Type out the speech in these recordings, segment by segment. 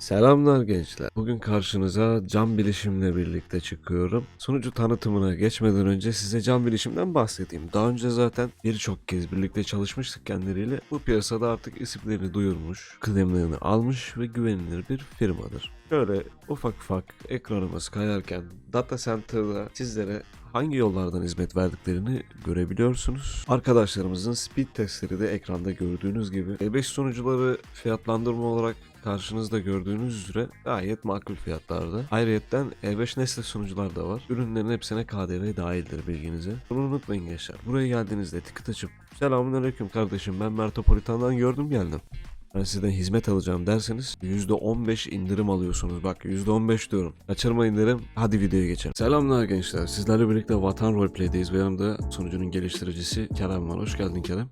Selamlar gençler. Bugün karşınıza cam bilişimle birlikte çıkıyorum. Sunucu tanıtımına geçmeden önce size cam bilişimden bahsedeyim. Daha önce zaten birçok kez birlikte çalışmıştık kendileriyle. Bu piyasada artık isimlerini duyurmuş, kıdemlerini almış ve güvenilir bir firmadır. Şöyle ufak ufak ekranımız kayarken data center'da sizlere hangi yollardan hizmet verdiklerini görebiliyorsunuz. Arkadaşlarımızın speed testleri de ekranda gördüğünüz gibi. E5 sunucuları fiyatlandırma olarak karşınızda gördüğünüz üzere gayet makul fiyatlarda. Ayrıyetten E5 Nestle sunucular da var. Ürünlerin hepsine KDV dahildir bilginize. Bunu unutmayın gençler. Buraya geldiğinizde ticket açıp Selamünaleyküm kardeşim ben Mertopolitan'dan gördüm geldim. Ben sizden hizmet alacağım derseniz %15 indirim alıyorsunuz. Bak %15 diyorum. Kaçırmayın derim. Hadi videoya geçelim. Selamlar gençler. Sizlerle birlikte Vatan Roleplay'deyiz ve yanımda sunucunun geliştiricisi Kerem var. Hoş geldin Kerem.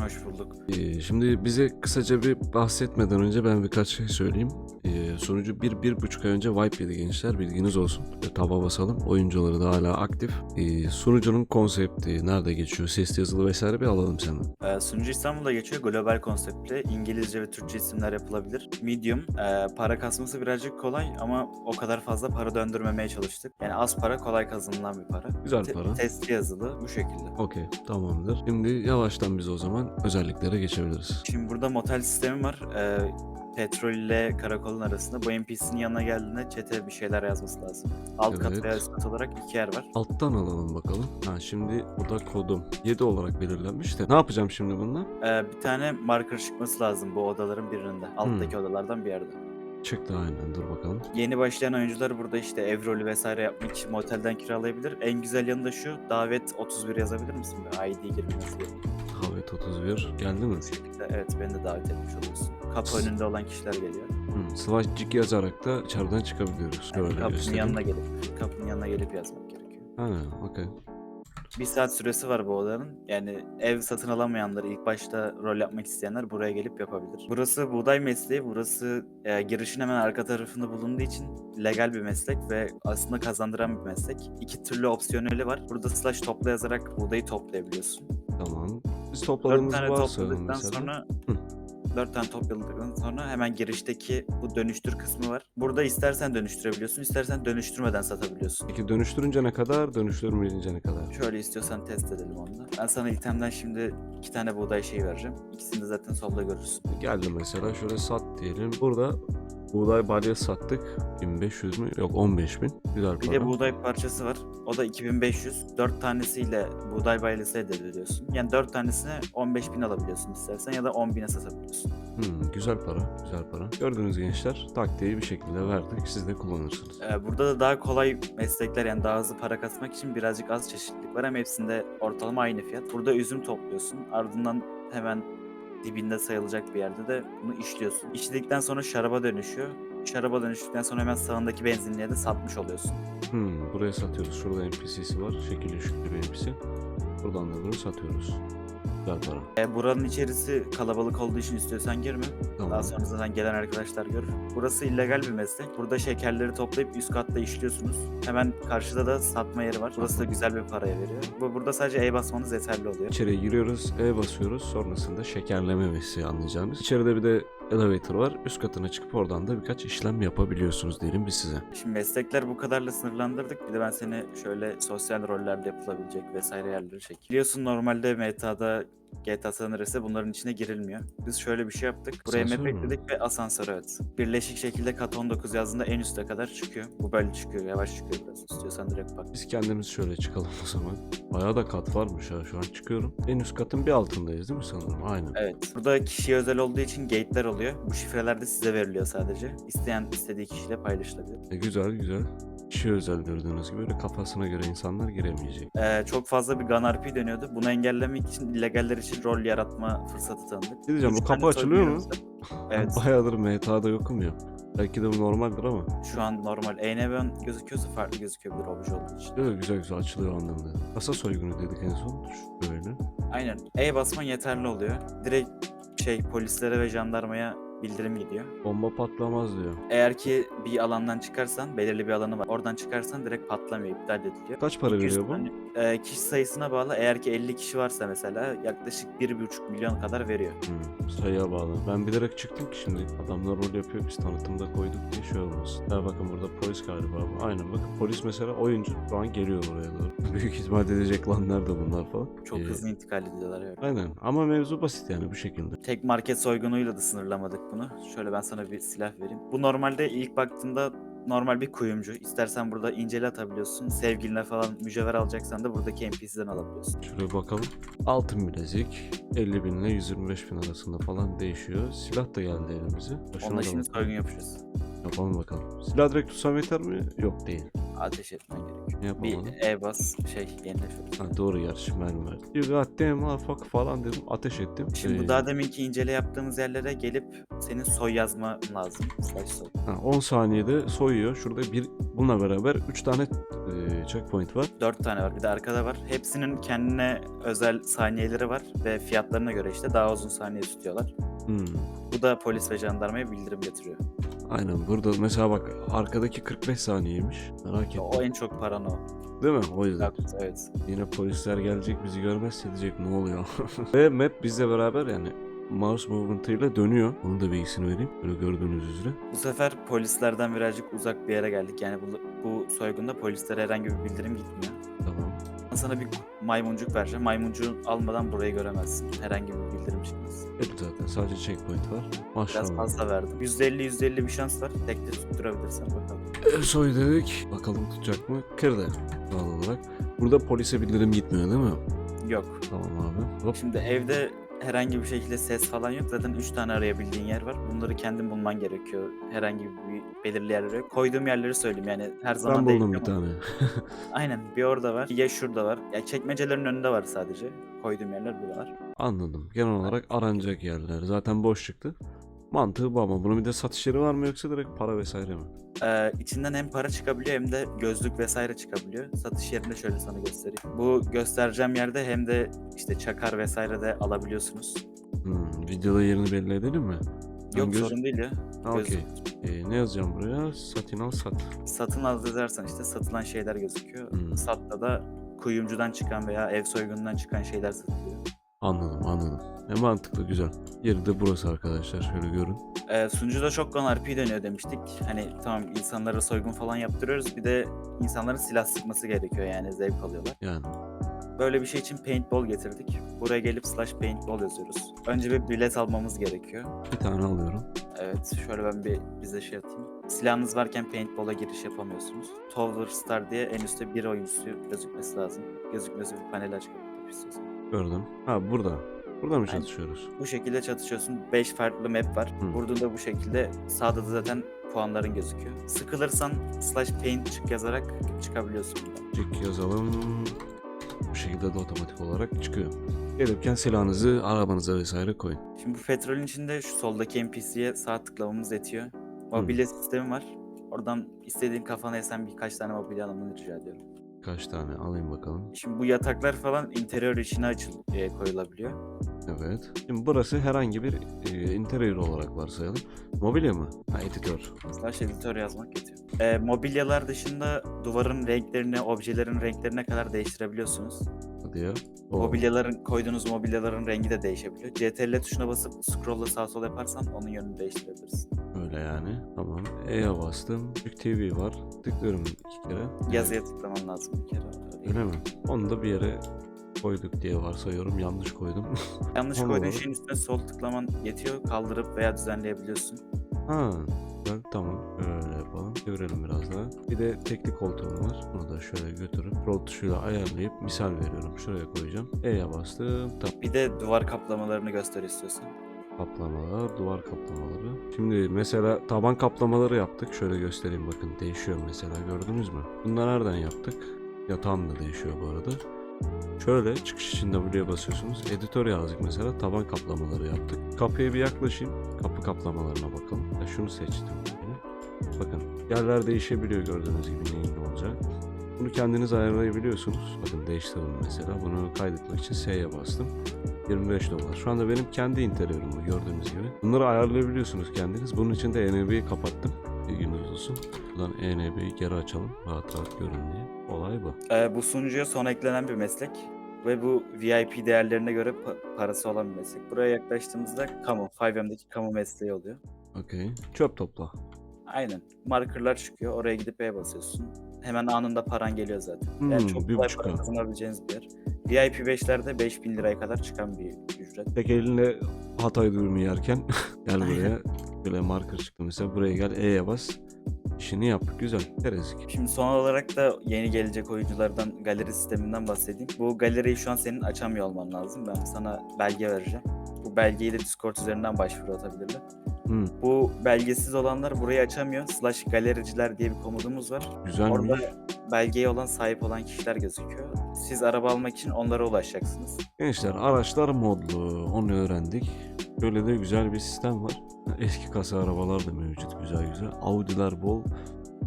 Hoş bulduk. Ee, şimdi bize kısaca bir bahsetmeden önce ben birkaç şey söyleyeyim. Ee, sunucu bir, bir buçuk ay önce wipe yedi gençler bilginiz olsun. Taba basalım. Oyuncuları da hala aktif. Ee, sunucunun konsepti, nerede geçiyor, ses yazılı vesaire bir alalım senden. Ee, sunucu İstanbul'da geçiyor. Global konseptli. İngilizce ve Türkçe isimler yapılabilir. Medium. para kasması birazcık kolay ama o kadar fazla para döndürmemeye çalıştık. Yani az para kolay kazanılan bir para. Güzel Te- para. testi yazılı bu şekilde. Okey tamamdır. Şimdi yavaştan biz o zaman özelliklere geçebiliriz. Şimdi burada motel sistemi var. Ee, petrol ile karakolun arasında. Bu NPC'nin yanına geldiğinde çete bir şeyler yazması lazım. Alt kat Evet. veya üst kat olarak iki yer var. Alttan alalım bakalım. Ha şimdi burada kodum 7 olarak belirlenmiş de. Ne yapacağım şimdi bununla? Ee, bir tane marker çıkması lazım bu odaların birinde. Alttaki Hmm. odalardan bir yerde. Çıktı aynen dur bakalım. Yeni başlayan oyuncular burada işte evrolü vesaire yapmak için motelden kiralayabilir. En güzel yanı da şu, davet 31 yazabilir misin? Böyle ID girmesi gerekiyor. Havet 31 geldi mi? Evet beni de davet etmiş oluyorsun. Kapı önünde olan kişiler geliyor. Hmm, slash cik yazarak da içeriden çıkabiliyoruz. Yani Böyle kapının yanına gelip kapının yanına gelip yazmak gerekiyor. Ha okey. Bir saat süresi var bu odanın. Yani ev satın alamayanlar, ilk başta rol yapmak isteyenler buraya gelip yapabilir. Burası buğday mesleği. Burası e, girişin hemen arka tarafında bulunduğu için legal bir meslek ve aslında kazandıran bir meslek. İki türlü opsiyoneli var. Burada slash topla yazarak buğdayı toplayabiliyorsun. Tamam. Biz Dört topladığımız tane varsa topladıktan mesela. sonra Hı. Dört tane topladıktan sonra hemen girişteki bu dönüştür kısmı var. Burada istersen dönüştürebiliyorsun, istersen dönüştürmeden satabiliyorsun. Peki dönüştürünce ne kadar, dönüştürmeyince ne kadar? Şöyle istiyorsan test edelim onu da. Ben sana itemden şimdi iki tane buğday şeyi vereceğim. İkisini de zaten solda görürsün. Geldi mesela şöyle sat diyelim. Burada buğday balya sattık. 1500 mü? Yok 15000. Güzel Bir para. de buğday parçası var. O da 2500. 4 tanesiyle buğday baylası elde ediyorsun. Yani 4 tanesine 15.000 alabiliyorsun istersen ya da 10.000'e satabiliyorsun. Hmm, güzel para, güzel para. Gördüğünüz gençler taktiği bir şekilde verdik. Siz de kullanırsınız. Ee, burada da daha kolay meslekler yani daha hızlı para kasmak için birazcık az çeşitlilik var ama hepsinde ortalama aynı fiyat. Burada üzüm topluyorsun. Ardından hemen dibinde sayılacak bir yerde de bunu işliyorsun. İşledikten sonra şaraba dönüşüyor. Şaraba dönüştükten sonra hemen sağındaki benzinliğe de satmış oluyorsun. Hmm, buraya satıyoruz. Şurada NPC'si var. Şekil ışıklı bir NPC. Buradan da bunu satıyoruz. Güzel para. Ee, buranın içerisi kalabalık olduğu için istiyorsan girme. Tamam. Daha sonra zaten gelen arkadaşlar görür. Burası illegal bir meslek. Burada şekerleri toplayıp üst katta işliyorsunuz. Hemen karşıda da satma yeri var. Burası da güzel bir paraya veriyor. Bu burada sadece E basmanız yeterli oluyor. İçeriye giriyoruz, E basıyoruz. Sonrasında şekerleme mesleği anlayacağınız. İçeride bir de elevator var. Üst katına çıkıp oradan da birkaç işlem yapabiliyorsunuz diyelim biz size. Şimdi meslekler bu kadarla sınırlandırdık. Bir de ben seni şöyle sosyal rollerde yapılabilecek vesaire yerleri çek. Biliyorsun normalde meta'da GTA San Andreas'te bunların içine girilmiyor. Biz şöyle bir şey yaptık. Buraya Asansör map mü? ekledik ve asansör evet. Birleşik şekilde kat 19 yazdığında en üste kadar çıkıyor. Bu böyle çıkıyor. Yavaş çıkıyor biraz. İstiyorsan direkt bak. Biz kendimiz şöyle çıkalım o zaman. Bayağı da kat varmış ha şu an çıkıyorum. En üst katın bir altındayız değil mi sanırım? Aynen. Evet. Burada kişiye özel olduğu için gate'ler oluyor. Bu şifreler de size veriliyor sadece. İsteyen istediği kişiyle paylaşılabilir. E, güzel güzel. Kişi özel gördüğünüz gibi öyle kafasına göre insanlar giremeyecek. Ee, çok fazla bir gun RP dönüyordu. Bunu engellemek için illegaller için rol yaratma fırsatı tanıdık. Ne diyeceğim Üç bu kapı tane açılıyor mu? soygunumuz. Evet. Bayağıdır MTA'da yokum ya. Belki de bu normaldir ama. Şu an normal. ENB'n gözüküyorsa farklı gözükebilir obje olduğu için. Evet güzel güzel açılıyor anlamda. Kasa soygunu dedik en son. Böyle. Aynen. E basman yeterli oluyor. Direkt şey polislere ve jandarmaya bildirim gidiyor. Bomba patlamaz diyor. Eğer ki bir alandan çıkarsan, belirli bir alanı var. Oradan çıkarsan direkt patlamıyor, iptal ediliyor. Kaç para 200 veriyor bu? tane- e, kişi sayısına bağlı. Eğer ki 50 kişi varsa mesela yaklaşık 1,5 milyon kadar veriyor. Hmm, sayıya bağlı. Ben bilerek çıktım ki şimdi adamlar rol yapıyor biz tanıtımda koyduk diye şey olmasın. Ya bakın burada polis galiba bu. Aynen bakın polis mesela oyuncu şu an geliyor buraya doğru. Büyük hizmet edecek lan nerede bunlar falan. Çok Ee, hızlı intikal ediyorlar. Evet. Aynen ama mevzu basit yani bu şekilde. Tek market soygunuyla da sınırlamadık bunu. Şöyle ben sana bir silah vereyim. Bu normalde ilk baktığında normal bir kuyumcu. İstersen burada incele atabiliyorsun. Sevgiline falan mücevher alacaksan da buradaki NPC'den alabiliyorsun. Şöyle bakalım. Altın bilezik 50 bin ile 125 bin arasında falan değişiyor. Silah da geldi elimize. Şuna Onunla da şimdi bakalım. soygun yapacağız. Yapalım bakalım. Silah direkt tutsam yeter mi? Yok değil. Ateş etmen gerekiyor. Yapalım? Bir E bas şey yenile şöyle. Ha, doğru gerçi mermi verdi. You got damn motherfucker falan dedim. Ateş ettim. Şimdi Ee, bu daha deminki incele yaptığımız yerlere gelip senin soy yazma lazım. Slash soy. Ha, 10 saniyede soyuyor. Şurada bir bununla beraber 3 tane e, checkpoint var. 4 tane var bir de arkada var. Hepsinin kendine özel saniyeleri var ve fiyatlarına göre işte daha uzun saniye tutuyorlar. Hmm. Bu da polis ve jandarmaya bildirim getiriyor. Aynen burada mesela bak arkadaki 45 saniyeymiş. Merak ettim. O en çok paran o. Değil mi? O yüzden. Evet. evet. Yine polisler gelecek bizi görmezse diyecek ne oluyor. Ve map bizle beraber yani mouse movement'ıyla dönüyor. Onun da bilgisini vereyim. Böyle gördüğünüz üzere. Bu sefer polislerden birazcık uzak bir yere geldik. Yani bu, bu soygunda polislere herhangi bir bildirim gitmiyor. Tamam. Sana bir maymuncuk vereceğim. Maymuncuğu almadan burayı göremezsin. Herhangi bir bildirim çıkmaz. Hep zaten sadece checkpoint var. Biraz Maşallah. fazla verdim. %50 %50 bir şans var. Tekte tutturabilirsen bakalım. Soy dedik. Bakalım tutacak mı? Kırdı. Doğal olarak. Burada polise bildirim gitmiyor değil mi? Yok. Tamam abi. Hop. Şimdi evde herhangi bir şekilde ses falan yok. Zaten 3 tane arayabildiğin yer var. Bunları kendin bulman gerekiyor. Herhangi bir belirli yerlere yok. Koyduğum yerleri söyleyeyim yani her zaman Ben değil buldum bir ama- tane. Aynen bir orada var. Ya şurada var. Ya çekmecelerin önünde var sadece. Koyduğum yerler buralar. Anladım. Genel olarak aranacak yerler. Zaten boş çıktı. Mantığı bu ama bunun bir de satış yeri var mı yoksa direkt para vesaire mi? Ee, içinden hem para çıkabiliyor hem de gözlük vesaire çıkabiliyor. Satış yerinde şöyle sana göstereyim. Bu göstereceğim yerde hem de işte çakar vesaire de alabiliyorsunuz. Hmm, videoda yerini belli edelim mi? Ben Yok göz- sorun değil ya. Ha, okey. Ee, ne yazacağım buraya? Satın al sat. Satın al yazarsan işte satılan şeyler gözüküyor. Hmm. Satta da kuyumcudan çıkan veya ev soygunundan çıkan şeyler satılıyor. Anladım anladım. Ne mantıklı güzel. Yeri de burası arkadaşlar. Şöyle görün. Ee, sunucuda shotgun RP dönüyor demiştik. Hani tamam insanlara soygun falan yaptırıyoruz. Bir de insanların silah sıkması gerekiyor yani zevk alıyorlar. Yani Böyle bir şey için paintball getirdik. Buraya gelip slash paintball yazıyoruz. Önce bir bilet almamız gerekiyor. bir tane alıyorum. Evet şöyle ben bir bize şey atayım. Silahınız varken paintball'a giriş yapamıyorsunuz. Tower Star diye en üstte bir oyuncusu gözükmesi lazım. Gözükmesi bir panel açıp istiyorsan. Gördüm. Ha burada. Burada mı Aynen. çalışıyoruz? Bu şekilde çatışıyorsun. 5 farklı map var. Hı. Burada da bu şekilde sağda da zaten puanların gözüküyor. Sıkılırsan slash paint çık yazarak çıkabiliyorsun buradan. Çık yazalım. Bu şekilde de otomatik olarak çıkıyor. Gelirken silahınızı arabanıza vesaire koyun. Şimdi bu petrolün içinde şu soldaki NPC'ye sağ tıklamamız yetiyor. Mobilya sistemi var. Oradan istediğin kafana esen birkaç tane mobilya almanı rica ediyorum. Kaç tane alayım bakalım. Şimdi bu yataklar falan interior içine açıl e, koyulabiliyor. Evet. Şimdi burası herhangi bir e, interior olarak varsayalım. Mobilya mı? Ha editör. Slash editör yazmak yetiyor. E, mobilyalar dışında duvarın renklerini, objelerin renklerine kadar değiştirebiliyorsunuz. Oo. Mobilyaların, koyduğunuz mobilyaların rengi de değişebiliyor. CTRL tuşuna basıp scroll'la sağ sol yaparsan onun yönünü değiştirebilirsin. Öyle yani. Tamam. E'ye bastım. Büyük TV var. Tıklıyorum iki kere. Yazıya tıklaman lazım bir kere. Öyle mi? Onu da bir yere koyduk diye varsayıyorum. Yanlış koydum. Yanlış koyduğun şeyin üstüne sol tıklaman yetiyor. Kaldırıp veya düzenleyebiliyorsun. ha. Güzel. Tamam. Öyle yapalım. Çevirelim biraz daha. Bir de tekli koltuğum var. Bunu da şöyle götürüp rol tuşuyla ayarlayıp misal veriyorum. Şuraya koyacağım. E'ye bastım. Tamam. Bir de duvar kaplamalarını göster istiyorsan. Kaplamalar, duvar kaplamaları. Şimdi mesela taban kaplamaları yaptık. Şöyle göstereyim bakın değişiyor mesela gördünüz mü? Bunları nereden yaptık? Yatağım da değişiyor bu arada. Şöyle çıkış için W'ye basıyorsunuz. Editör yazdık mesela taban kaplamaları yaptık. Kapıya bir yaklaşayım. Kapı kaplamalarına bakalım. Ya şunu seçtim. Bakın yerler değişebiliyor gördüğünüz gibi neyin olacak. Bunu kendiniz ayarlayabiliyorsunuz. Bakın değiştirdim mesela. Bunu kaydetmek için S'ye bastım. 25 dolar. Şu anda benim kendi interiörüm bu gördüğünüz gibi. Bunları ayarlayabiliyorsunuz kendiniz. Bunun için de ENB'yi kapattım. Bilginiz olsun. Buradan ENB'yi geri açalım. Rahat rahat görün diye. Olay bu. Ee, bu sunucuya son eklenen bir meslek ve bu VIP değerlerine göre pa- parası olan bir meslek. Buraya yaklaştığımızda kamu, 5M'deki kamu mesleği oluyor. Okey. Çöp topla. Aynen. Markerlar çıkıyor. Oraya gidip E'ye basıyorsun. Hemen anında paran geliyor zaten. Hmm, yani çok bir kolay buçuk para kazanabileceğiniz bir yer. VIP 5'lerde 5000 liraya kadar çıkan bir ücret. Tek eline Hatay dürümü yerken gel buraya. Böyle marker çıktı mesela. Buraya gel E'ye bas. İşini yap. Güzel. Terezik. Şimdi son olarak da yeni gelecek oyunculardan galeri sisteminden bahsedeyim. Bu galeriyi şu an senin açamıyor olman lazım. Ben sana belge vereceğim. Bu belgeyi de Discord üzerinden başvuru atabilirler. Hmm, Bu belgesiz olanlar burayı açamıyor. Slash galericiler diye bir komudumuz var. güzelmiş. Orada belgeye olan sahip olan kişiler gözüküyor. Siz araba almak için onlara ulaşacaksınız. Gençler araçlar modlu. Onu öğrendik. Böyle de güzel bir sistem var. Eski kasa arabalar da mevcut güzel güzel. Audi'ler bol.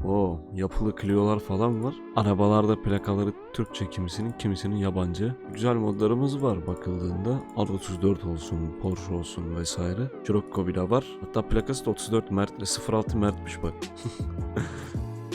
O yapılı Clio'lar falan var. Arabalarda plakaları Türkçe kimisinin kimisinin yabancı. Güzel modlarımız var bakıldığında. R34 olsun, Porsche olsun vesaire. Scirocco bile var. Hatta plakası da 34 Mert, 06 Mert'miş bak.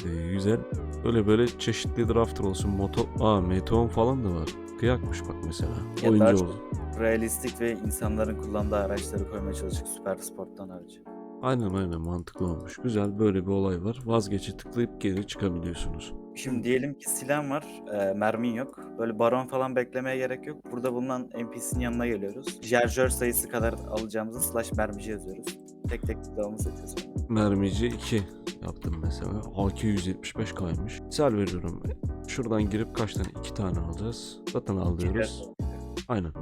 Ee, güzel. Böyle böyle çeşitli drafter olsun. Moto, aa Meteon falan da var. Kıyakmış bak mesela. Ya Oyuncu daha çok- olsun. Realistik ve insanların kullandığı araçları koymaya çalıştık Süper Sport'tan harici. Aynen aynen mantıklı olmuş. Güzel böyle bir olay var. Vazgeçe tıklayıp geri çıkabiliyorsunuz. Şimdi diyelim ki silahın var, e, mermin yok. Böyle baron falan beklemeye gerek yok. Burada bulunan NPC'nin yanına geliyoruz. Şarjör sayısı kadar alacağımızı slash mermici yazıyoruz. Tek tek devamı seçiyoruz. Mermici 2 yaptım mesela. AK 175 kaymış. Misal veriyorum. Şuradan girip kaç tane? 2 tane alacağız. Zaten alıyoruz. Aynen.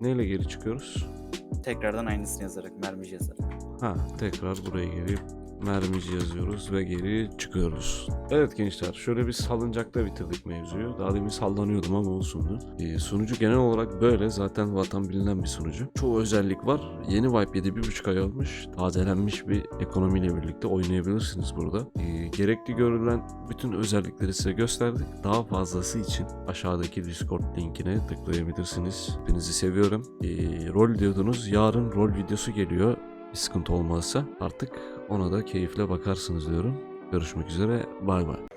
Neyle geri çıkıyoruz? Tekrardan aynısını yazarak, mermici yazarak. Ha tekrar buraya gelip mermici yazıyoruz ve geri çıkıyoruz. Evet gençler şöyle bir salıncakta bitirdik mevzuyu. Daha demin sallanıyordum ama olsundu. Ee, sunucu genel olarak böyle zaten vatan bilinen bir sunucu. Çoğu özellik var. Yeni Vibe 7 1.5 ay olmuş. Tazelenmiş bir ekonomiyle birlikte oynayabilirsiniz burada. Ee, gerekli görülen bütün özellikleri size gösterdik. Daha fazlası için aşağıdaki Discord linkine tıklayabilirsiniz. Hepinizi seviyorum. Ee, rol diyordunuz. Yarın rol videosu geliyor bir sıkıntı olmazsa artık ona da keyifle bakarsınız diyorum. Görüşmek üzere. Bay bay.